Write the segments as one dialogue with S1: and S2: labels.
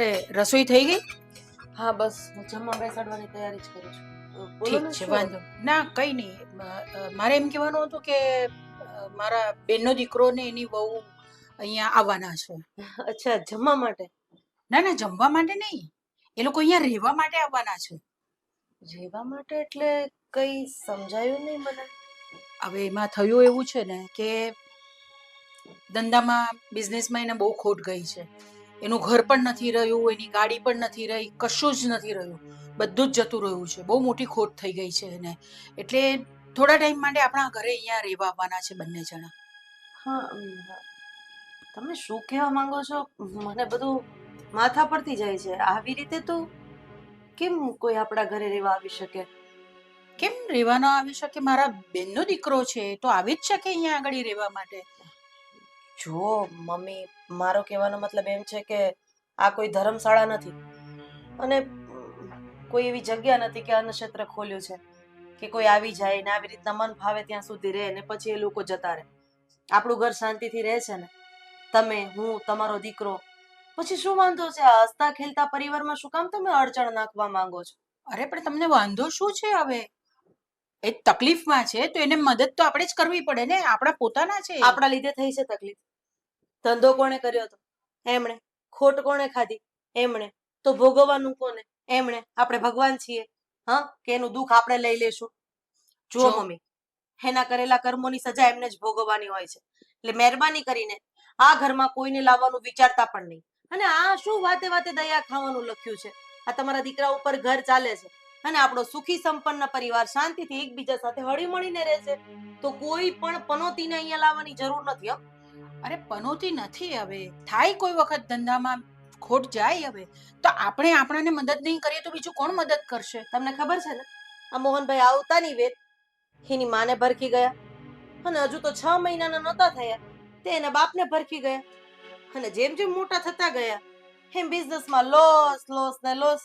S1: આપણે રસોઈ થઈ ગઈ?
S2: હા બસ. હું જમવા બેસાડવાની તૈયારી જ કરું છું.
S1: ઠીક છે વાંધો. ના કંઈ નહીં. મારે એમ કહેવાનું હતું કે મારા બેનનો દીકરો ને એની બહુ અહીંયા આવવાના છે.
S2: અચ્છા જમવા માટે?
S1: ના ના જમવા માટે નહીં. એ લોકો અહીંયા રહેવા માટે આવવાના છે.
S2: રહેવા માટે એટલે કંઈ સમજાયું નહીં મને.
S1: હવે એમાં થયું એવું છે ને કે ધંધામાં બિઝનેસમાં એને બહુ ખોટ ગઈ છે. એનું ઘર પણ નથી રહ્યું એની ગાડી પણ નથી રહી કશું જ નથી રહ્યું. બધું જ જતું રહ્યું છે. બહુ મોટી ખોટ થઈ ગઈ છે એને. એટલે થોડા ટાઈમ માટે આપણા ઘરે અહીંયા રહેવા આવવાના છે બંને જણા.
S2: હા તમે શું કહેવા માંગો છો? મને બધું માથા પરથી જાય છે. આવી રીતે તો કેમ કોઈ આપણા ઘરે રહેવા આવી શકે?
S1: કેમ રહેવા ન આવી શકે? મારા બેનનો દીકરો છે તો આવી જ શકે અહીંયા આગળ રહેવા માટે.
S2: જો મમ્મી મારો કહેવાનો મતલબ એમ છે કે આ કોઈ ધર્મશાળા નથી. અને કોઈ એવી જગ્યા નથી કે અન્નક્ષેત્ર ખોલ્યું છે કે કોઈ આવી જાય ને આવી રીતના મન ફાવે ત્યાં સુધી રહે ને પછી એ લોકો જતા રહે. આપણું ઘર શાંતિથી રહે છે ને? તમે હું તમારો દીકરો. પછી શું વાંધો છે? આ હસતા ખેલતા પરિવારમાં શું કામ તમે અડચણ નાખવા માંગો છો?
S1: અરે પણ તમને વાંધો શું છે હવે? એ તકલીફમાં છે તો એને મદદ તો આપણે જ કરવી પડે ને? આપણા પોતાના છે
S2: આપણા લીધે થઈ છે તકલીફ. ધંધો કોણે કર્યો હતો? એમણે. ખોટ કોણે ખાધી? એમણે. તો ભોગવવાનું કોને? એમણે. આપણે ભગવાન છીએ. હા? કે એનું દુઃખ આપણે લઈ લેશું? જુઓ મમ્મી. એના કરેલા કર્મોની સજા એમને જ ભોગવવાની હોય છે. એટલે મહેરબાની કરીને આ ઘરમાં કોઈને લાવવાનું વિચારતા પણ નહીં. અને આ શું વાતે વાતે દયા ખાવાનું લખ્યું છે? આ તમારા દીકરા ઉપર ઘર ચાલે છે. અને આપણો સુખી સંપન્ન પરિવાર શાંતિથી એકબીજા સાથે હળી મળીને રહેશે. તો કોઈ પણ પનોતીને અહીંયા લાવવાની જરૂર નથી હો?
S1: અરે, પનોતી નથી હવે. થાય કોઈ વખત ધંધામાં ખોટ જાય હવે. તો આપણે આપણાને મદદ નહીં કરીએ તો બીજું કોણ મદદ કરશે?
S2: તમને ખબર છે ને? આ મોહનભાઈ આવતાની વેત. એની માને ભરખી ગયા. અને હજુ તો છ મહિનાના નહોતા થયા. તે એના બાપને ભરખી ગયા. અને જેમ જેમ મોટા થતા ગયા, એમ બિઝનેસમાં લોસ લોસ ને લોસ.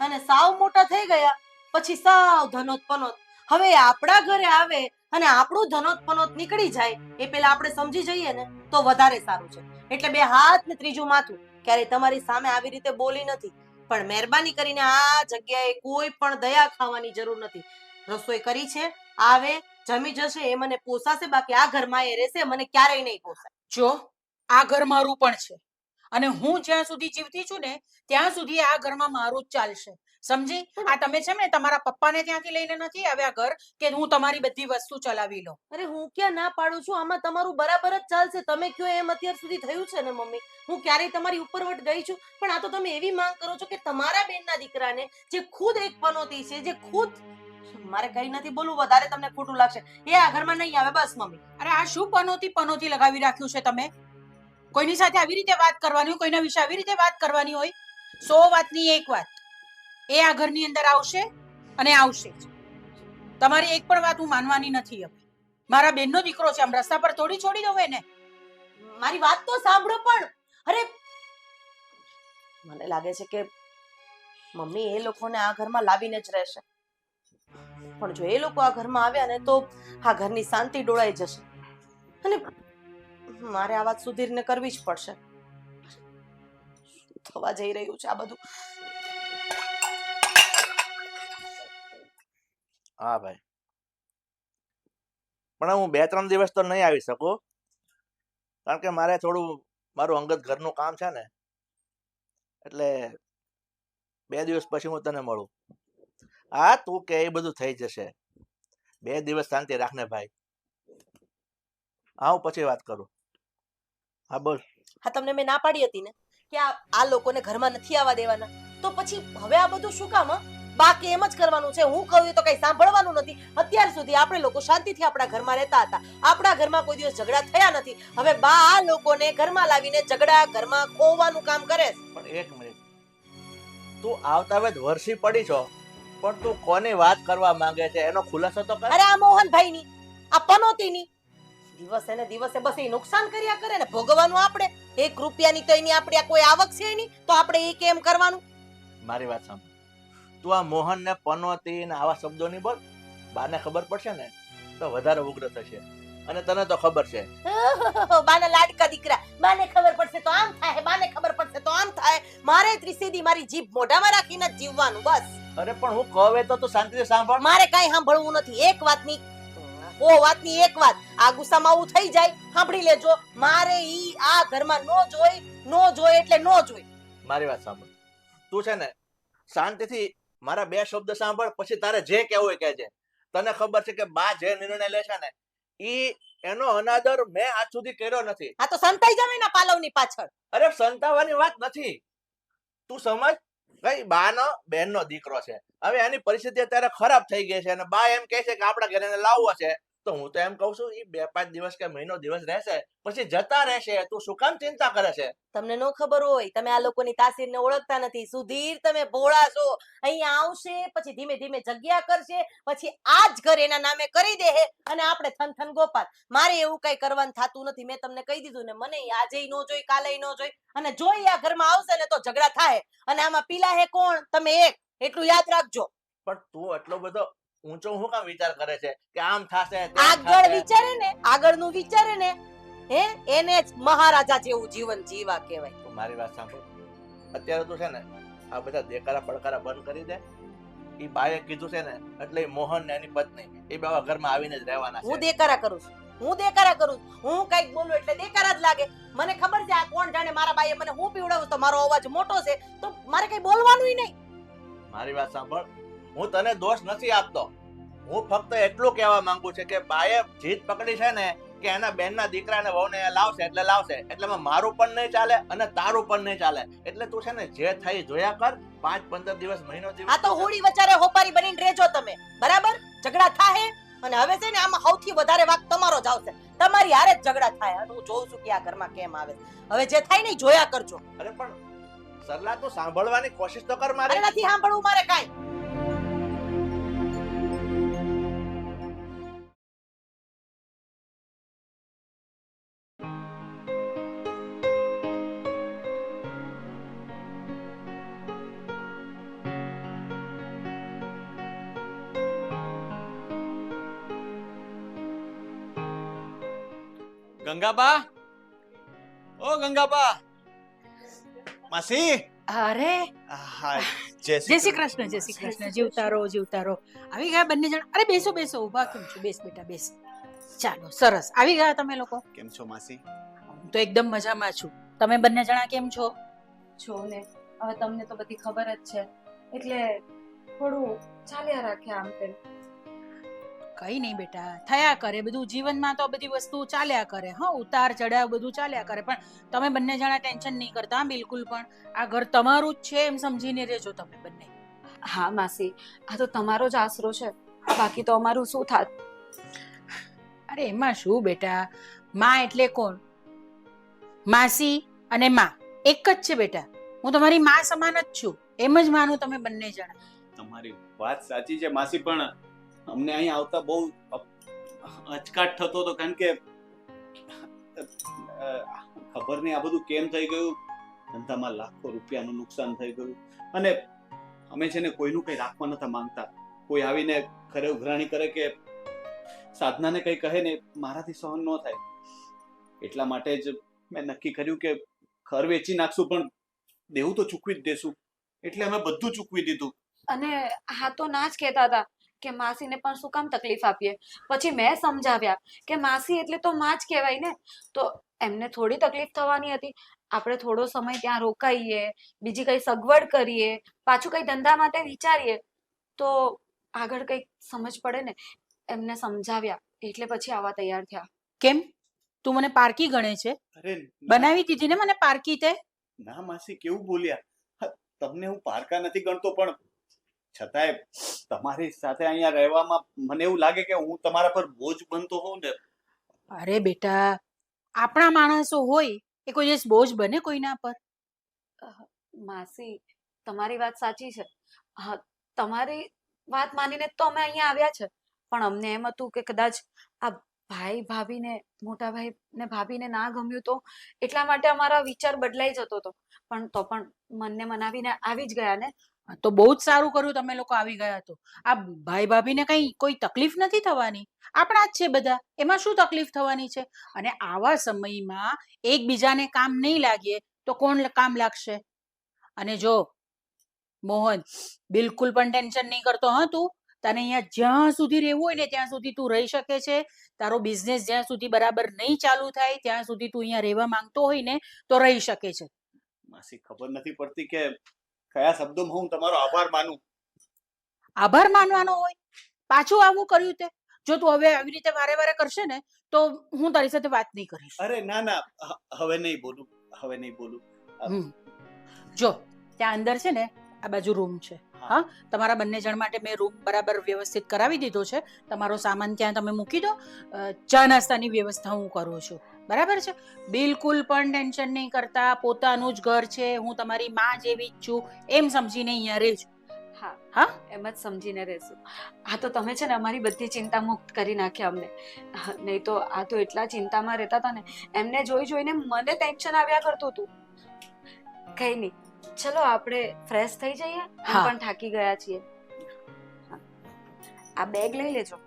S2: અને સાવ મોટા થઈ ગયા. પછી સાવ ધનોત પનોત. હવે આપણા ઘરે આવે અને આપણું ધનોત પનોત નીકળી જાય. એ પેલા આપણે સમજી જઈએ ને. તો વધારે સારું છે. એટલે બે હાથ ને ત્રીજું માથું ક્યારે તમારી સામે આવી રીતે બોલી નથી. પણ મહેરબાની કરીને આ જગ્યાએ કોઈ પણ દયા ખાવાની જરૂર નથી. રસોઈ કરી છે, આવે, જમી જશે, એ મને પોસાશે, બાકી આ ઘરમાં એ રહેશે, મને ક્યારેય નહીં પોસાય.
S1: જો, આ ઘર મારું પણ છે. અને હું જ્યાં સુધી જીવતી છું ને, ત્યાં સુધી આ ઘરમાં મારું જ ચાલશે. સમજી? આ તમે છે ને તમારા પપ્પાને ત્યાંથી લઈને નથી આવ્યા ઘર કે હું તમારી બધી વસ્તુ ચલાવી લઉં?
S2: અરે હું ક્યાં ના પાડું છું? આમાં તમારું બરાબર જ ચાલશે. તમે કયો એમ અત્યાર સુધી થયું છે ને મમ્મી? હું ક્યારેય તમારી ઉપરવટ ગઈ છું. પણ આ તો તમે એવી માંગ કરો છો કે તમારા બેનના દીકરાને જે ખુદ એક પનોતી છે જે ખુદ મારે કઈ નથી બોલવું વધારે તમને ખોટું લાગશે. એ આ ઘરમાં નહીં આવે બસ મમ્મી.
S1: અરે આ શું પનોતી પનોતી લગાવી રાખ્યું છે તમે? કોઈની સાથે આવી રીતે વાત કરવાની હોય કોઈના વિશે આવી રીતે વાત કરવાની હોય? સો વાતની એક વાત. એ આ ઘરની અંદર આવશે અને આવશે તમારી એક પણ વાત હું માનવાની નથી હવે. મારા બેનનો દીકરો છે, આમ રસ્તા પર થોડી છોડી દઉં એને.
S2: મારી વાત તો સાંભળો પણ. અરે! મને લાગે છે કે મમ્મી એ લોકોને આ ઘરમાં લાવીને જ રહેશે. પણ જો એ લોકો આ ઘરમાં આવ્યા ને તો આ ઘરની શાંતિ ડોળાઈ જશે. અને મારે આ વાત સુધીરને કરવી જ પડશે. થવા જઈ રહ્યું છે આ બધું?
S3: હા, ભાઈ. પણ હું બે ત્રણ દિવસ તો નહીં આવી શકું. કારણ કે મારે થોડું, મારું અંગત ઘરનું કામ છે ને, એટલે બે દિવસ પછી હું તને મળું. હા, તું કે એ બધું થઈ જશે. બે દિવસ શાંતિ રાખને ભાઈ. હા, હું પછી વાત કરું. હા, બોલ.
S2: હા, તમને મેં ના પાડી હતી ને, કે આ લોકોને ઘરમાં નથી આવવા દેવાના. તો પછી હવે આ બધું શું કામ, હા? બાકી એમ જ કરવાનું છે. હું કહું તો કઈ સાંભળવાનું નથી. અત્યાર સુધી આપણે લોકો શાંતિથી આપણા ઘરમાં રહેતા હતા. આપણા ઘરમાં કોઈ દિવસ ઝઘડા થયા નથી. હવે બા આ લોકોને ઘરમાં લાવીને ઝઘડા ઘરમાં ખોવાનું કામ કરે.
S3: પણ એક મિનિટ. તું આવતા વેત વર્ષી પડી છો પણ તું કોની વાત કરવા માંગે છે? એનો ખુલાસો તો કર.
S2: અરે આ મોહનભાઈની આ પનોતીની. દિવસે ને દિવસે બસ એ નુકસાન કર્યા કરે ને ભોગવવાનું આપણે. એક રૂપિયાની તો એની આપણે કોઈ આવક છે નહીં તો આપણે એ કેમ કરવાનું?
S3: મારી વાત સાંભળ. તું આ મોહન ને પનોતી ને આવા શબ્દો બોલ. બાને ખબર પડશે ને તો વધારે ઉગ્ર થશે. અને તને તો ખબર છે.
S2: બાને લાડકા દીકરા. બાને ખબર પડશે તો આમ થાય બાને ખબર પડશે તો આમ થાય. મારે ત્રિસેદી મારી જીભ મોઢામાં રાખીને જીવવાનું બસ.
S3: અરે પણ હું કહે તો તું શાંતિથી સાંભળ.
S2: મારે કાંઈ સાંભળવું નથી. એક વાતની ઓ વાતની એક વાત. આ ગુસ્સામાં આવું થઈ જાય સાંભળી લેજો. મારે ઈ આ ઘરમાં નો જોઈ નો જોઈ એટલે નો જોઈ.
S3: મારી વાત સાંભળ. તું છે ને શાંતિથી મારા બે શબ્દ સાંભળ પછી તારે જે કહેવું હોય કહેજે. તને ખબર છે કે બા જે નિર્ણય લે છે ને ઈ એનો અનાદર મેં આજ સુધી કર્યો નથી.
S2: આ તો સંતાઈ જમે ને પાલવની પાછળ.
S3: અરે સંતાવાની વાત નથી. તું સમજ? કઈ બાનો બેનનો દીકરો છે. હવે એની પરિસ્થિતિ અત્યારે ખરાબ થઈ ગઈ છે અને બા એમ કહે છે કે આપણા ઘરે લાવવો છે. તો હું તો એમ કહું છું એ બે પાંચ દિવસ કે મહિનો દિવસ રહેશે પછી જતા રહેશે તું શું કામ ચિંતા કરે છે?
S2: તમને નો ખબર હોય તમે આ લોકોની તાસીરને ઓળખતા નથી. સુધીર તમે ભોળા છો. અહીંયા આવશે પછી ધીમે ધીમે જગ્યા કરશે પછી આ જ ઘર એના નામે કરી દે અને આપણે થન થન ગોપાલ. મારે એવું કઈ કરવાનું થતું નથી. મેં તમને કહી દીધું ને મને આજે નો જોઈ કાલે નો જોઈ. અને જોઈ આ ઘરમાં આવશે ને તો ઝઘડા થાય. અને આમાં પીલા હે કોણ? તમે એક. એટલું યાદ રાખજો.
S3: પણ તું એટલો બધો ઊંચો હું કામ વિચાર કરે છે? કે આમ થાશે
S2: આગળ વિચારે ને આગળનું વિચારે ને હે? એને જ મહારાજા જેવું જીવન જીવા કહેવાય.
S3: મારી વાત સાંભળો. અત્યારે તો છે ને આ બધા દેકારા પડકારા બંધ કરી દે. એ બાએ કીધું છે ને એટલે મોહન ને એની પત્ની એ બાવા ઘરમાં આવીને જ રહેવાના
S2: હું દેકારા કરું છું. હું દેકારા કરું છું. હું કંઈક બોલું એટલે દેકારા જ લાગે. મને ખબર છે આ કોણ જાણે મારા બાઈએ મને હું પીવડાવું તો મારો અવાજ મોટો છે. તો મારે કઈ બોલવાનું નહીં.
S3: મારી વાત સાંભળ. હું તને દોષ નથી આપતો. હું ફક્ત એટલું કહેવા માંગુ છું કે બાએ જીત પકડી છે ને કે એના બેનના દીકરાને વહુને લાવશે એટલે લાવશે. એટલે મારું પણ નહીં ચાલે અને તારું પણ નહીં ચાલે. એટલે તું છે ને જે થઈ જોયા કર. પાંચ પંદર દિવસ મહિનો દિવસ
S2: આ તો હોળી વચારે હોપારી બનીને રહેજો તમે. બરાબર? ઝઘડા થાય અને હવે છે ને આમાં સૌથી વધારે વાક તમારો જ આવશે. તમારી હારે જ ઝઘડા થાય. અને હું જોઉં છું કે આ ઘરમાં કેમ આવે હવે જે થાય ને જોયા કરજો.
S3: અરે પણ સરલા તું સાંભળવાની કોશિશ તો કર મારે.
S2: નથી સાંભળવું મારે કાંઈ.
S4: ગંગાબા? ઓ ગંગાબા. માસી?
S1: અરે.
S4: હાય જય
S1: શ્રી કૃષ્ણ. જય શ્રી કૃષ્ણ. જીવતા રહો જીવતા રહો. આવી ગયા બંને જણ? અરે બેસો બેસો ઊભા કેમ છો. બેસ બેટા બેસ. ચાલો સરસ. આવી ગયા તમે લોકો?
S4: કેમ છો માસી?
S1: હું તો એકદમ મજામાં છું. તમે બંને જણા કેમ છો?
S5: છો ને. હવે તમને તો બધી ખબર જ છે. એટલે થોડું ચાલ્યા રાખે આમ તેમ.
S1: કઈ નહીં બેટા થયા કરે બધું જીવનમાં તો બધી વસ્તુ ચાલ્યા કરે હા ઉતાર ચઢાવ બધું ચાલ્યા કરે પણ તમે બંને જણા ટેન્શન નહીં કરતા બિલકુલ પણ. આ ઘર તમારું જ છે એમ સમજીને રહેજો તમે બંને.
S5: હા માસી આ તો તમારો જ આશરો છે. બાકી તો અમારું શું થાત?
S1: અરે એમાં શું બેટા? માં એટલે કોણ? માસી અને માં એક જ છે બેટા. હું તમારી માં સમાન જ છું. એમ જ માનું તમે બંને જણા.
S4: તમારી વાત સાચી છે માસી પણ અમને અહીં આવતા બહુ અચકાટ થતો હતો, કારણ કે ખબર નહીં આ બધું કેમ થઈ ગયું? ધંધામાં લાખો રૂપિયાનું નુકસાન થઈ ગયું. અને અમે છે ને કોઈનું કંઈ રાખવા નતા માંગતા. કોઈ આવીને ખરે ઉઘરાણી કરે કે, સાધનાને કંઈ કહે ને, મારાથી સહન ન થાય. એટલા માટે જ મેં નક્કી કર્યું કે, ઘર વેચી નાખશું, પણ દેવું તો ચૂકવી જ દેશું. એટલે અમે બધું ચૂકવી દીધું.
S5: અને હા તો ના જ કહેતા હતા. કે માસીને પણ શું કામ તકલીફ આપીએ? પછી મેં સમજાવ્યા કે માસી એટલે તો માં જ કહેવાય ને. તો એમને થોડી તકલીફ થવાની હતી. આપણે થોડો સમય ત્યાં રોકાઈએ બીજી કઈ સગવડ કરીએ પાછું કઈ ધંધા માટે વિચારીએ તો આગળ કંઈક સમજ પડે ને. એમને સમજાવ્યા. એટલે પછી આવા તૈયાર થયા.
S1: કેમ? તું મને પારકી ગણે છે? બનાવી દીધી ને મને પારકી તે?
S4: ના માસી કેવું બોલ્યા? તમને હું પારકા નથી ગણતો પણ છતાંય તમારી સાથે અહીંયા રહેવામાં મને એવું લાગે કે હું તમારા પર બોજ બનતો હોઉં ને.
S1: અરે બેટા આપણા માણસો હોય એ કોઈ દિવસ બોજ બને કોઈના પર?
S5: માસી તમારી વાત સાચી છે. હા તમારી વાત માનીને તો અમે અહીંયા આવ્યા છે. પણ અમને એમ હતું કે કદાચ આ ભાઈ ભાભીને મોટા ભાઈ ને ભાભીને ના ગમ્યું તો એટલા માટે અમારા વિચાર બદલાઈ જતો હતો. પણ તો પણ મનને મનાવીને આવી જ ગયા ને.
S1: તો બહુ જ સારું કર્યું તમે લોકો આવી ગયા તો. આ ભાઈ ભાભીને કઈ કોઈ તકલીફ નથી થવાની? આપણા જ છે બધા. એમાં શું તકલીફ થવાની છે? અને આવા સમયમાં એકબીજાને કામ નહીં લાગીએ તો કોણ કામ લાગશે? અને જો, મોહન, બિલકુલ પણ ટેન્શન નહીં કરતો, હા તું? તને અહીંયા જ્યાં સુધી રહેવું હોય ને ત્યાં સુધી તું રહી શકે છે. તારો બિઝનેસ જ્યાં સુધી બરાબર નહીં ચાલુ થાય, ત્યાં સુધી તું અહીંયા રહેવા માંગતો હોય ને, તો રહી શકે છે.
S4: માસી, ખબર નથી પડતી કે કયા શબ્દોમાં હું તમારો આભાર માનું?
S1: આભાર માનવાનો હોય? પાછું આવું કર્યું તે? જો તું હવે આવી રીતે વારે વારે કરશે ને તો હું તારી સાથે વાત નહીં કરીશ.
S4: અરે ના ના. હવે નહીં બોલું. હવે નહીં બોલું.
S1: જો ત્યાં અંદર છે ને આ બાજુ રૂમ છે. હા. તમારા બંને જણ માટે મેં રૂમ બરાબર વ્યવસ્થિત કરાવી દીધો છે. તમારો સામાન ત્યાં તમે મૂકી દો. ચા નાસ્તાની વ્યવસ્થા હું કરું છું. બરાબર છે? બિલકુલ પણ ટેન્શન નહીં કરતા. પોતાનું જ ઘર છે. હું તમારી માં જેવી જ છું. એમ સમજીને અહીંયા રહેજો
S5: હા
S1: હા?
S5: એમ જ સમજીને રહેશું હા તો તમે છે ને અમારી બધી ચિંતા મુક્ત કરી નાખ્યા અમને. નહીં તો આ તો એટલા ચિંતામાં રહેતા હતા ને. એમને જોઈ જોઈને મને ટેન્શન આવ્યા કરતું હતું. કઈ નહીં. ચલો આપણે ફ્રેશ થઈ જઈએ.
S1: હા.
S5: પણ થાકી ગયા છીએ. આ બેગ લઈ લેજો.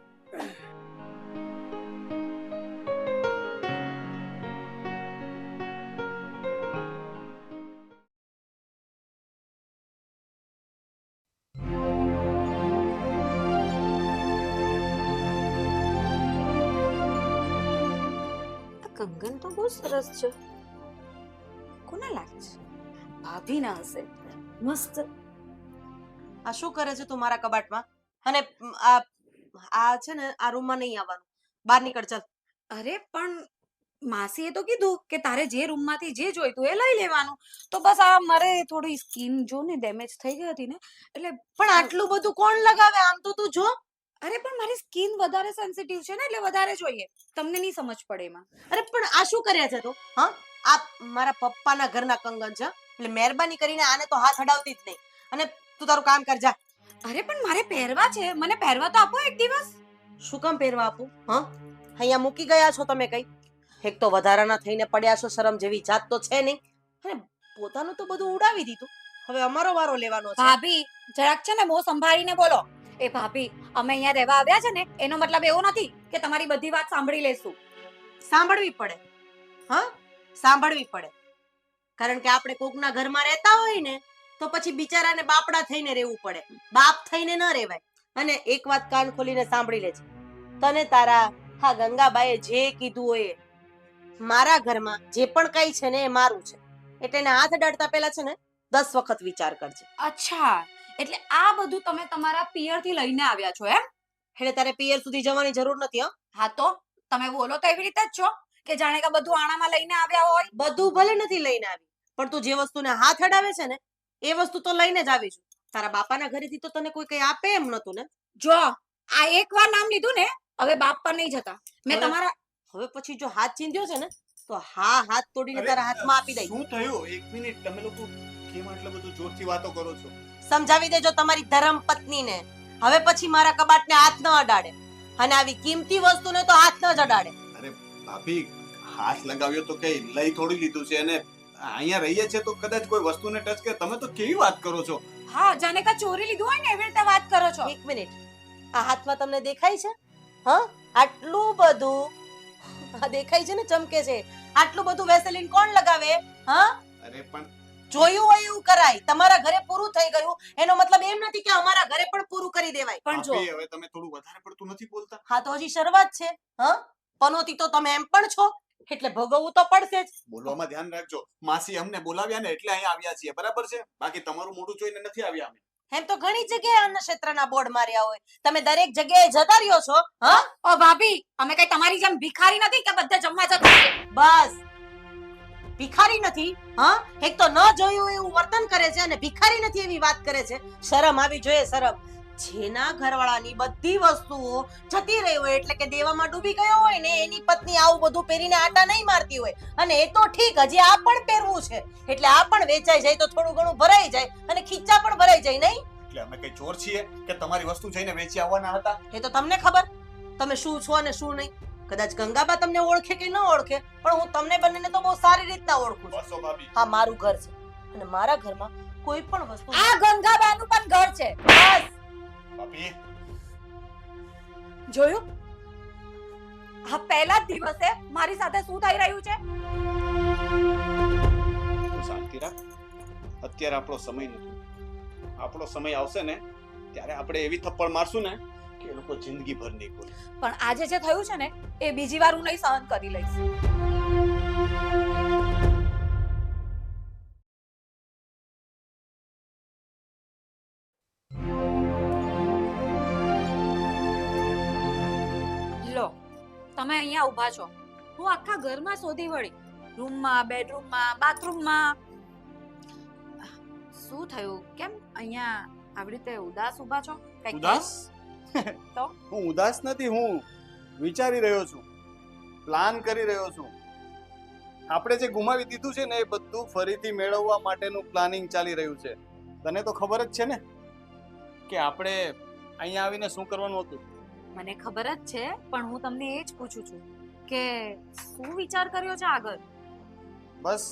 S5: કંગન તો બહુ સરસ છે કોને લાગે છે ભાભી ના હશે મસ્ત
S2: આ શું કરે છે તું મારા કબાટમાં અને આ આ છે ને આ રૂમમાં નહીં આવવાનું બહાર નીકળ ચાલ
S5: અરે પણ માસીએ તો કીધું કે તારે જે રૂમમાંથી જે જોઈતું એ લઈ લેવાનું તો બસ આ મારે થોડી સ્કીન જો ને ડેમેજ થઈ ગઈ હતી ને એટલે
S2: પણ આટલું બધું કોણ લગાવે? આમ તો તું જો।
S5: અરે પણ મારી સ્કિન વધારે સેન્સિટિવ છે ને એટલે વધારે જોઈએ. તમને નહીં સમજ પડે એમાં.
S2: અરે પણ આ શું કર્યા છે તો? હા આ મારા પપ્પાના ઘરના કંગન છે એટલે મહેરબાની કરીને આને તો હાથ હડાવતી જ નહીં. અને તું તારું કામ કર જા.
S5: અરે પણ મારે પહેરવા છે. મને પહેરવા તો આપો એક દિવસ.
S2: શું કામ પહેરવા આપું? હા? અહીંયા મૂકી ગયા છો તમે કઈ? એક તો વધારાના થઈને પડ્યા છો શરમ જેવી જાત તો છે નહીં. અને પોતાનું તો બધું ઉડાવી દીધું. હવે અમારો વારો લેવાનો છે.
S5: ભાભી જરાક છે ને મો સંભાળીને બોલો. એ ભાભી અમે અહીંયા રહેવા આવ્યા છે ને એનો મતલબ એવો નથી કે તમારી બધી વાત સાંભળી લેશું.
S2: સાંભળવી પડે. હા સાંભળવી પડે. કારણ કે આપણે કોકના ઘરમાં રહેતા હોય ને તો પછી બિચારાને બાપડા થઈને રહેવું પડે. બાપ થઈને ન રહેવાય. અને એક વાત કાન ખોલીને સાંભળી લેજે. તને તારા હા ગંગાબાએ જે કીધું હોય એ. મારા ઘરમાં જે પણ કઈ છે ને એ મારું છે. એટલે એને હાથ અડાડતા પહેલા છે ને દસ વખત વિચાર કરજે.
S5: અચ્છા. એટલે આ બધું તમે તમારા પિયરથી લઈને આવ્યા છો એમ?
S2: એટલે તારે પિયર સુધી જવાની જરૂર નથી હો.
S5: હા તો? તમે બોલો તો એવી રીતે જ છો કે જાણે કે બધું આણામાં લઈને આવ્યા હોય?
S2: બધું ભલે નથી લઈને આવી પણ તું જે વસ્તુને હાથ અડાવે છે ને એ વસ્તુ તો લઈને જ આવી છું. તારા બાપાના ઘરેથી તો તને કોઈ કઈ આપે એમ નતું ને?
S5: જો આ એકવાર નામ લીધું ને હવે બાપ પર નહીં જતા. મેં તમારા
S2: હવે પછી જો હાથ ચીંધ્યો છે ને તો હા હાથ તોડીને તારા હાથમાં આપી દઈ.
S4: શું થયું? એક મિનિટ તમે લોકો કેમ આટલું બધું જોરથી વાતો કરો છો?
S2: સમજાવી દેજો તમારી ધર્મ પત્નીને. હવે પછી મારા કબાટને હાથ ન અડાડે. અને આવી કિંમતી વસ્તુને તો હાથ ન જ અડાડે.
S4: ભાભી હાથ લગાવ્યો તો કઈ લઈ થોડી લીધું છે અને અહીંયા રહીએ છે તો કદાચ કોઈ વસ્તુને ટચ કરે. તમે તો કેવી વાત કરો છો?
S5: હા જાણે કા ચોરી લીધું હોય ને એવી રીતે વાત કરો છો.
S2: એક મિનિટ. આ હાથમાં તમને દેખાય છે? હા આટલું બધું. આ દેખાય છે ને ચમકે છે. આટલું બધું વેસેલિન કોણ લગાવે? હા?
S4: અરે પણ
S2: જોયું હોય એવું કરાય. તમારા ઘરે પૂરું થઈ ગયું એનો મતલબ એમ નથી કે અમારા ઘરે પણ પૂરું કરી દેવાય. પણ જો
S4: હવે તમે થોડું વધારે પડતું નથી બોલતા?
S2: હા તો હજી શરૂઆત છે હ? પનોતી તો તમે એમ પણ છો એટલે ભોગવવું તો પડશે જ.
S4: બોલવામાં ધ્યાન રાખજો. માસી અમને બોલાવ્યા ને એટલે અહીંયા આવ્યા છીએ બરાબર છે? બાકી તમારું મોઢું જોઈને નથી આવ્યા અમે.
S2: એમ તો ઘણી જગ્યાએ અન્ન ક્ષેત્રના બોર્ડ માર્યા હોય. તમે દરેક જગ્યાએ જતા રહ્યો છો હા?
S5: ઓ ભાભી અમે કઈ તમારી જેમ ભિખારી નથી કે બધા જમવા જતા
S2: બસ. ભિખારી નથી હા? એક તો ન જોયું એવું વર્તન કરે છે અને ભિખારી નથી એવી વાત કરે છે. શરમ આવી જોઈએ શરમ. જેના ઘરવાળાની બધી વસ્તુઓ જતી રહી હોય એટલે કે દેવામાં ડૂબી ગયો હોય ને એની પત્ની આવું બધું પહેરીને આટા નહીં મારતી હોય. અને એ તો ઠીક હજી આ પણ પહેરવું છે. એટલે આ પણ વેચાઈ જાય તો થોડું ઘણું ભરાઈ જાય અને ખીચા પણ ભરાઈ જાય નહીં?
S4: એટલે અમે કઈ ચોર છીએ કે તમારી વસ્તુ જઈને વેચી આવવાના હતા?
S2: એ તો તમને ખબર. તમે શું છો અને શું નહીં? કદાચ ગંગાબા તમને ઓળખે કે ન ઓળખે પણ હું તમને બંનેને તો બહુ સારી રીતના ઓળખું છું.
S4: બસો ભાભી.
S2: હા મારું ઘર છે. અને મારા ઘરમાં કોઈ પણ વસ્તુ
S5: આ ગંગાબાનું પણ ઘર છે.
S2: બસ.
S4: ભાભી.
S5: જોયું? આ પહેલા જ દિવસે મારી સાથે શું થઈ રહ્યું છે?
S4: શાંતિ રાખ. અત્યારે આપણો સમય નથી. આપણો સમય આવશે ને ત્યારે આપણે એવી થપ્પડ મારશું ને કે એ લોકો જિંદગીભર નહીં ભૂલે.
S5: પણ આજે જે થયું છે ને એ બીજી વાર હું નહીં સહન કરી લઈશ. લો તમે અહીંયા ઊભા છો. હું આખા ઘરમાં શોધી વળી. રૂમમાં બેડરૂમમાં બાથરૂમમાં. શું થયું? કેમ અહીંયા આવી રીતે ઉદાસ ઊભા છો?
S4: ઉદાસ?
S5: તો?
S4: હું ઉદાસ નથી હું વિચારી રહ્યો છું પ્લાન કરી રહ્યો છું. આપણે જે ગુમાવી દીધું છે ને એ બધું ફરીથી મેળવવા માટેનું પ્લાનિંગ ચાલી રહ્યું છે. તને તો ખબર જ છે ને કે આપણે અહીંયા આવીને શું કરવાનું હતું?
S5: મને ખબર જ છે પણ હું તમને એ જ પૂછું છું કે શું વિચાર કર્યો છે આગળ?
S4: બસ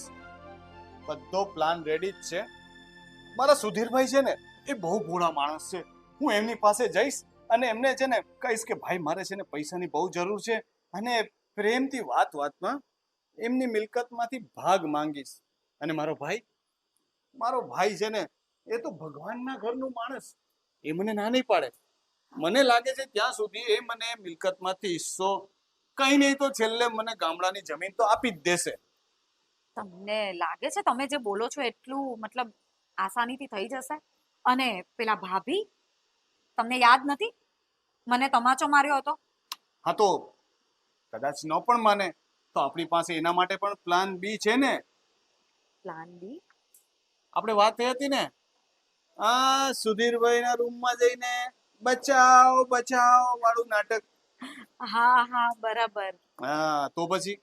S4: બધો પ્લાન રેડી જ છે. મારા સુધીરભાઈ છે ને એ બહુ ભોળા માણસ છે. હું એમની પાસે જઈશ અને એમને છે ને કહીશ કે ભાઈ, મારે છે ને પૈસાની બહુ જરૂર છે અને પ્રેમથી વાત વાતમાં એમની મિલકતમાંથી ભાગ માંગીશ. અને મારો ભાઈ મારો ભાઈ છે ને, એ તો ભગવાનના ઘરનું માણસ. એ મને ના નહીં પાડે. મને લાગે છે ત્યાં સુધી એ મને મિલકતમાંથી હિસ્સો કઈ નહીં, તો છેલ્લે મને ગામડાની જમીન તો આપી જ દેશે.
S5: તમને લાગે છે તમે જે બોલો છો એટલું મતલબ આસાનીથી થઈ જશે? અને પેલા ભાભી, તમને યાદ નથી? મને તમાચો માર્યો હતો.
S4: હા તો કદાચ ન પણ માને તો આપણી પાસે એના માટે પણ પ્લાન બી છે ને?
S5: પ્લાન બી
S4: આપણે વાત થઈ હતી ને? આ સુધીરભાઈના રૂમમાં જઈને બચાવ બચાવ વાળું નાટક.
S5: હા હા બરાબર.
S4: હા તો પછી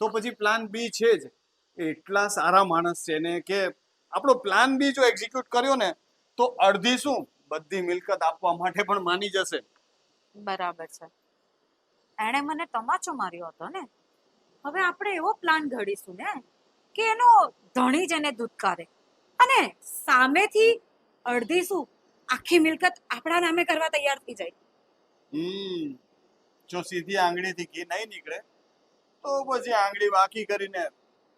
S4: તો પછી પ્લાન બી છે જ. એટલા સારા માણસ છે ને કે આપણો પ્લાન બી જો એક્ઝિક્યુટ કર્યો ને તો અડધી શું? બધી મિલકત આપવા માટે પણ માની જશે.
S5: બરાબર છે. એણે મને તમાચો માર્યો હતો ને. હવે આપણે એવો પ્લાન ઘડીશું ને કે એનો ધણી જ એને ધૂતકારે અને સામેથી અડધી શું આખી મિલકત આપણા નામે કરવા તૈયાર થઈ જાય.
S4: હમ. જો સીધી આંગળીથી ઘી નહીં નીકળે તો પછી આંગળી બાકી કરીને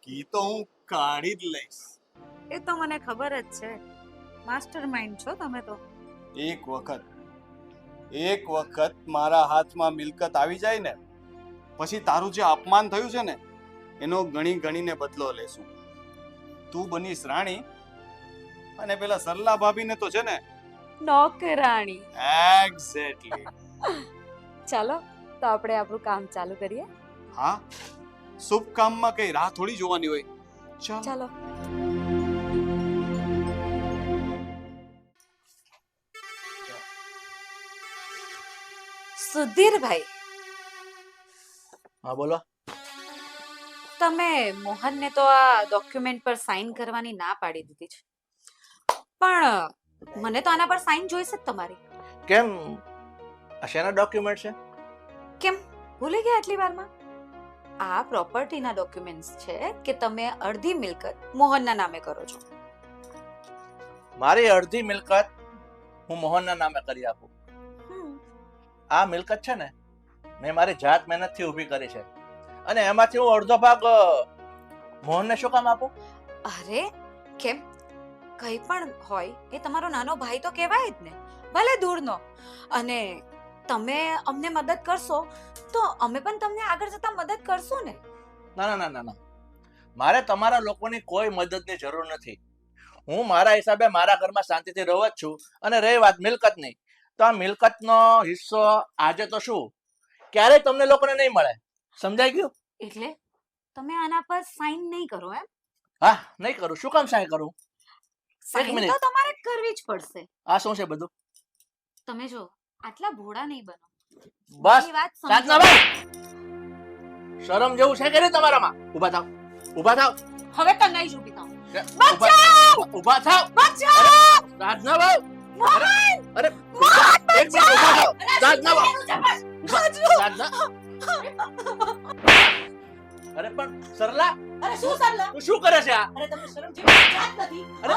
S4: ઘી તો હું કાઢી જ લઈશ.
S5: એ તો મને ખબર જ છે. માસ્ટર માઇન્ડ છો તમે તો.
S4: એક વખત એક વખત મારા હાથમાં મિલકત આવી જાય ને પછી તારું જે અપમાન થયું છે ને એનો ગણી ગણીને બદલો લેશું. તું બનીશ રાણી અને પેલા સરલા ભાભીને તો છે ને
S5: નોકરાણી
S4: એક્ઝેક્ટલી
S5: ચાલો તો આપણે આપણું કામ ચાલુ કરીએ.
S4: હા? શુભ કામમાં કઈ રાહ થોડી જોવાની હોય? ચાલ.
S5: સુધીરભાઈ
S3: હા બોલો.
S5: તમે મોહનને તો આ ડોક્યુમેન્ટ પર સાઇન કરવાની ના પાડી દીધી છે. પણ મને તો આના પર સાઇન જોઈશે જ તમારી.
S3: કેમ? આ શેના ડોક્યુમેન્ટ છે?
S5: કેમ? ભૂલી ગયા આટલી વારમાં? આ પ્રોપર્ટીના ડોક્યુમેન્ટ્સ છે કે તમે અડધી મિલકત મોહનના નામે કરો છો.
S3: મારી અડધી મિલકત હું મોહનના નામે કરી આપું. આ મિલકત છે ને મેં મારી જાત મહેનતથી ઊભી કરી છે. અને એમાંથી હું અડધો ભાગ મોહનને શું કામ આપું?
S5: અરે કેમ? કઈ પણ હોય એ તમારો નાનો ભાઈ તો કહેવાય જ ને ભલે દૂરનો. અને તમે અમને મદદ કરશો તો અમે પણ તમને આગળ જતા મદદ કરશું ને.
S3: ના ના ના ના ના. મારે તમારા લોકોની કોઈ મદદની જરૂર નથી. હું મારા હિસાબે મારા ઘરમાં શાંતિથી રહું જ છું અને રહી વાત મિલકતની. તો આ મિલકતનો હિસ્સો આજે તો શું? ક્યારે તમને લોકોને નહીં મળે. સમજાઈ ગયું?
S5: એટલે તમે આના પર સાઈન નહીં કરો એમ?
S3: હા નહીં કરું. શું કામ સાઈન કરું? minute.
S5: તો તમારે કરવી જ પડશે.
S3: આ શું છે બધું?
S5: તમે જો આટલા ભોળા નહીં બનો.
S3: બસ.
S5: મારી વાત સમજો.
S3: સાધનાભાઈ શરમ જેવું છે કે નહીં તમારામાં? ઊભા થાવ. ઊભા થાવ.
S5: હવે તો નહીં જ ઊભી થાઉં.
S3: ઊભા- ઊભા થાવ.
S5: બચાવ!
S3: સાધનાભાઈ
S5: મોહન!
S3: અરે
S5: મોહન,
S3: એક મિનિટ ઊભા
S5: અરે
S3: પણ સરલા
S1: અરે શું સરલા?
S3: તું શું કરે છે આ?
S1: અરે તમને શરમ જેવી જાત નથી
S3: અરે!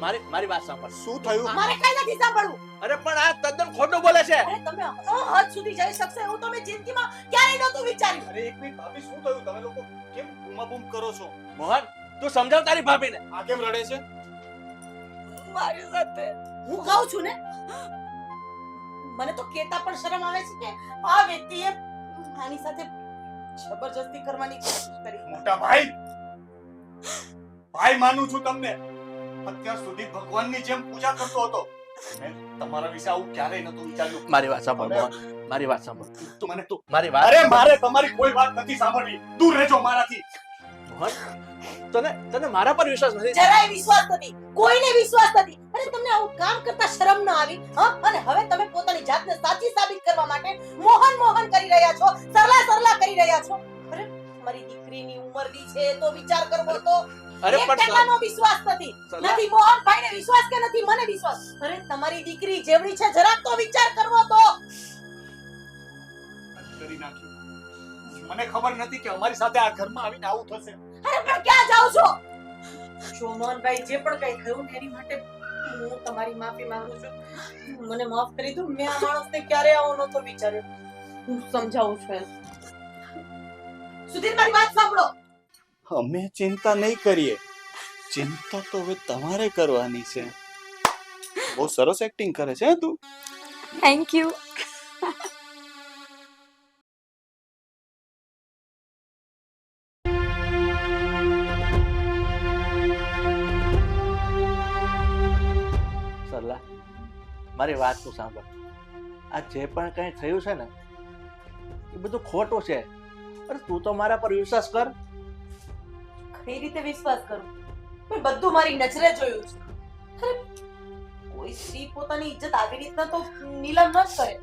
S3: મારી મારી વાત સાંભળ.
S4: શું થયું?
S1: મારે કઈ નથી સાંભળવું.
S3: અરે પણ આ તદ્દન ખોટું બોલે છે.
S1: અરે તમે આ હદ સુધી જઈ શકશો એવું તો મેં જિંદગીમાં ક્યારેય નહોતું વિચાર્યું.
S4: અરે એક મિનિટ ભાભી શું થયું? તમે લોકો કેમ બૂમાબૂમ કરો છો?
S3: મોહન તું સમજાવ તારી ભાભીને.
S4: આ કેમ રડે છે?
S5: મારી સાથે.
S2: હું કહું છું ને? મને તો કેતા પણ શરમ આવે છે કે આ વ્યક્તિએ આની સાથે જબરજસ્તી કરવાની કોશિશ કરી.
S4: મોટા ભાઈ ભાઈ માનું છું તમને અત્યાર સુધી ભગવાનની જેમ પૂજા કરતો હતો. તમારા વિશે આવું ક્યારેય નતું વિચાર્યું.
S3: મારી વાત સાંભળ મારી વાત સાંભળ.
S4: તું મને
S3: તું મારી વાત
S4: અરે મારે તમારી કોઈ વાત નથી સાંભળવી. દૂર રહેજો મારાથી.
S3: તને તને મારા પર વિશ્વાસ નથી
S2: જરાય વિશ્વાસ નથી. કોઈને વિશ્વાસ નથી. અરે તમને આવું કામ કરતા શરમ ન આવી હા? અને હવે તમે પોતાની જાતને સાચી સાબિત કરવા માટે મોહન મોહન કરી રહ્યા છો સરલા સરલા કરી રહ્યા છો. અરે મારી દીકરીની ઉંમરની છે તો વિચાર કરવો તો
S3: અરે પણ
S2: ટકાનો વિશ્વાસ નથી. નથી મોહનભાઈને વિશ્વાસ કે નથી? મને વિશ્વાસ. અરે તમારી દીકરી જેવડી છે જરાક તો વિચાર કરવો તો.
S4: કરી નાખ્યું. મને ખબર નથી કે અમારી સાથે આ ઘરમાં આવીને આવું થશે.
S2: અરે પણ ક્યાં જાઓ છો? જો મોહનભાઈ જે પણ કઈ થયું એની માટે હું તમારી માફી માંગુ છું. મને માફ કરી દો મેં આ માણસને ક્યારે આવો નતો વિચાર્યો. હું સમજાવું છું એમ. સુધીર મારી વાત સાંભળો.
S4: અમે ચિંતા નહીં કરીએ. ચિંતા તો હવે તમારે કરવાની છે. બહુ સરસ એક્ટિંગ કરે છે તું.
S5: થેન્ક યુ
S3: મારી વાત તું સાંભળ. આ જે પણ કંઈ થયું છે ને, એ બધું ખોટું છે. અરે તું તો મારા પર વિશ્વાસ કર.
S2: કઈ રીતે વિશ્વાસ કરું? મેં બધું મારી નજરે જોયું છે. કોઈ સ્ત્રી પોતાની ઇજ્જત આવી રીતના તો નીલમ ન જ કરે.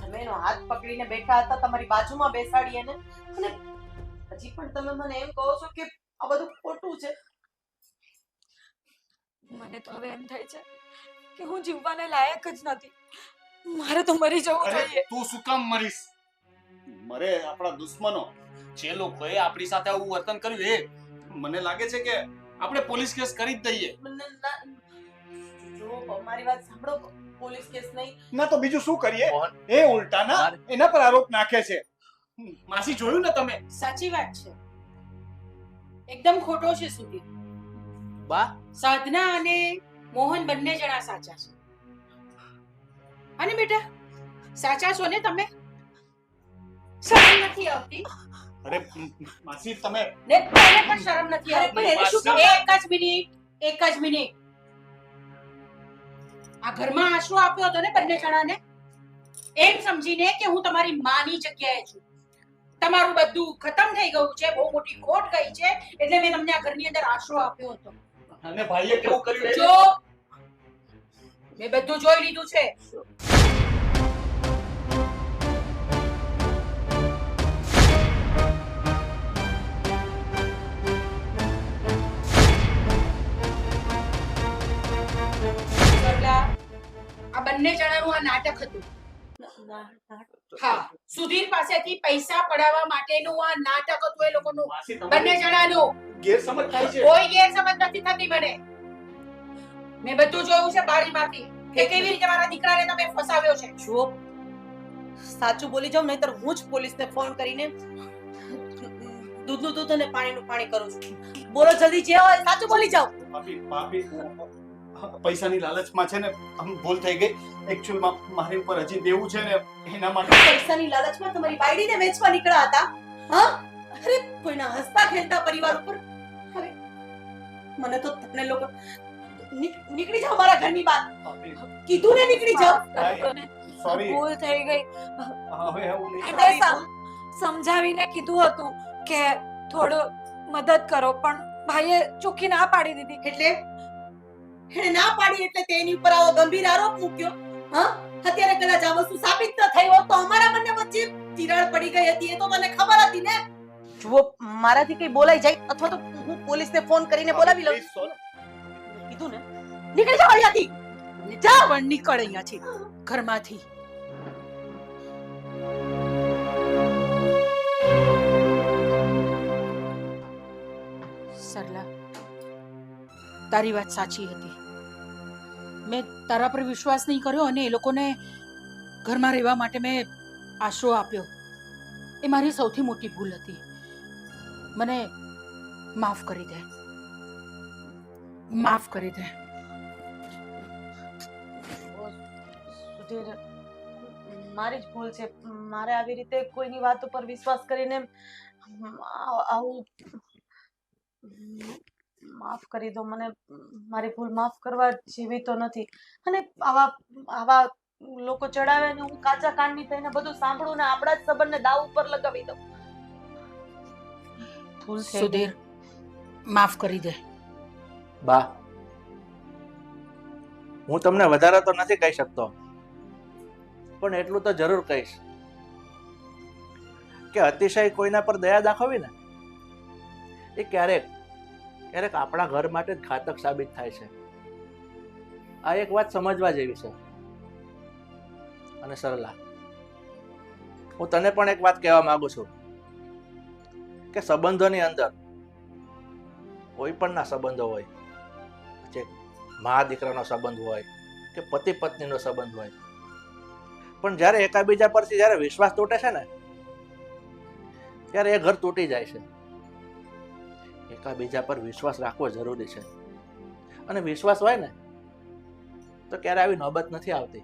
S2: તમે એનો હાથ પકડીને બેઠા હતા તમારી બાજુમાં બેસાડી એને. અને હજી પણ તમે મને એમ કહો છો કે આ બધું ખોટું છે.
S5: મને તો હવે એમ થાય છે કે હું જીવવાને લાયક જ નથી. મારે તો મરી જવું જોઈએ.
S4: તું શું કામ મરીશ? મરે આપણા દુશ્મનો. જે લોકોએ આપણી સાથે આવું વર્તન કર્યું એ મને લાગે છે કે આપણે પોલીસ કેસ કરી જ દઈએ.
S2: જો મારી વાત સાંભળો પોલીસ કેસ નહીં.
S4: ના તો બીજું શું કરીએ? એ ઉલટાના
S3: મારે-
S4: એના પર આરોપ નાખે છે. માસી જોયું ને તમે?
S1: સાચી વાત છે. એકદમ ખોટો છે સુધીર.
S3: બા.
S1: સાધના અને મોહન બંને જણા સાચા છે. અને બેટા સાચા છો ને તમે? શરમ નથી આવતી?
S4: અરે માસી તમે
S1: ને તને પણ શરમ નથી
S2: અરે પણ એને શું
S1: આવતી એક જ મિનિટ એક જ મિનિટ. આ ઘરમાં આશરો આપ્યો હતો ને બંને જણાને? એમ સમજીને કે હું તમારી માની જગ્યાએ છું. તમારું બધું ખતમ થઈ ગયું છે બહુ મોટી ખોટ ગઈ છે એટલે મેં તમને આ ઘરની અંદર આશરો આપ્યો હતો.
S4: અને ભાઈએ કેવું કર્યું?
S1: જો મેં બધું જોઈ લીધું છે. આ બંને જણાનું આ નાટક હતું. હા સુધીર પાસેથી પૈસા પડાવવા માટેનું આ નાટક હતું એ લોકોનું. બંને જણાનું.
S4: ગેરસમજ થાય છે.
S1: કોઈ ગેરસમજ નથી થતી મને. મેં બધું જોયું છે બારીમાંથી. કે કેવી રીતે મારા દીકરાને તમે ફસાવ્યો છે?
S2: જો સાચું બોલી જાઉં નહીતર હું જ પોલીસને ફોન કરીને દૂધનું દૂધ અને પાણીનું પાણી કરું છું. બોલો જલ્દી જે હોય સાચું બોલી જાઓ.
S4: ભાભી ભાભી પૈસાની લાલચમાં છે ને આમ ભૂલ થઈ ગઈ. એકચ્યુઅલમાં મારી ઉપર હજી દેવું છે ને એના માટે.
S2: પૈસાની લાલચમાં તમારી બાયડીને વેચવા નીકળ્યા હતા? હા? અરે કોઈના હસતા ખેલતા પરિવાર ઉપર? અરે મને તો તમને લોકો નીકળી જાઓ મારા ઘરની બહાર. કીધું ને નીકળી જાઓ.
S4: સોરી
S5: ભૂલ થઈ ગઈ.
S4: હવે હું નહીં.
S5: સમજાવીને કીધું હતું કે થોડો મદદ કરો પણ ભાઈએ ચોખ્ખી ના પાડી દીધી.
S2: એટલે? એને ના પાડી એટલે તેની ઉપર આવો ગંભીર આરોપ મૂક્યો. હા? અત્યારે કદાચ આ વસ્તુ સાબિત ન થઈ હોત તો અમારા બંને વચ્ચે તિરાડ પડી ગઈ હતી એ તો મને ખબર હતી ને. જુઓ મારાથી કઈ બોલાઈ જાય અથવા તો હું પોલીસને ફોન કરીને બોલાવી લઉં. કીધું ને? નીકળી જાવ અહીંયાથી. જા
S1: પણ નીકળ અહીંયાથી. ઘરમાંથી. સરલા, તારી વાત સાચી હતી. મેં તારા પર વિશ્વાસ નહીં કર્યો અને એ લોકોને ઘરમાં રહેવા માટે મેં આશરો આપ્યો. એ મારી સૌથી મોટી ભૂલ હતી. મને માફ કરી દે. માફ કરી દે.
S2: સુધીર મારી જ ભૂલ છે. મારે આવી રીતે કોઈની વાત ઉપર વિશ્વાસ કરીને આવું માફ કરી દો. મને મારી ભૂલ માફ કરવા જેવી તો નથી. અને આવા આવા લોકો ચડાવે ને હું કાચા કાનની થઈને બધું સાંભળું ને આપણા જ સંબંધને દાવ ઉપર લગાવી દઉં. ભૂલ
S1: સુધીર માફ કરી દે.
S3: બા. હું તમને વધારે તો નથી કહી શકતો, પણ એટલું તો જરૂર કહીશ કે અતિશય કોઈના પર દયા દાખવવી ને, એ ક્યારેક ક્યારેક આપણા ઘર માટે જ ઘાતક સાબિત થાય છે. આ એક વાત સમજવા જેવી છે. અને સરલા, હું તને પણ એક વાત કહેવા માંગુ છું કે સંબંધોની અંદર કોઈ પણના સંબંધો હોય મા દીકરાનો સંબંધ હોય કે પતિ પત્નીનો સંબંધ હોય. પણ જ્યારે એકાબીજા પરથી જ્યારે વિશ્વાસ તૂટે છે ને, ત્યારે એ ઘર તૂટી જાય છે. એકાબીજા પર વિશ્વાસ રાખવો જરૂરી છે. અને વિશ્વાસ હોય ને, તો ક્યારે આવી નોબત નથી આવતી.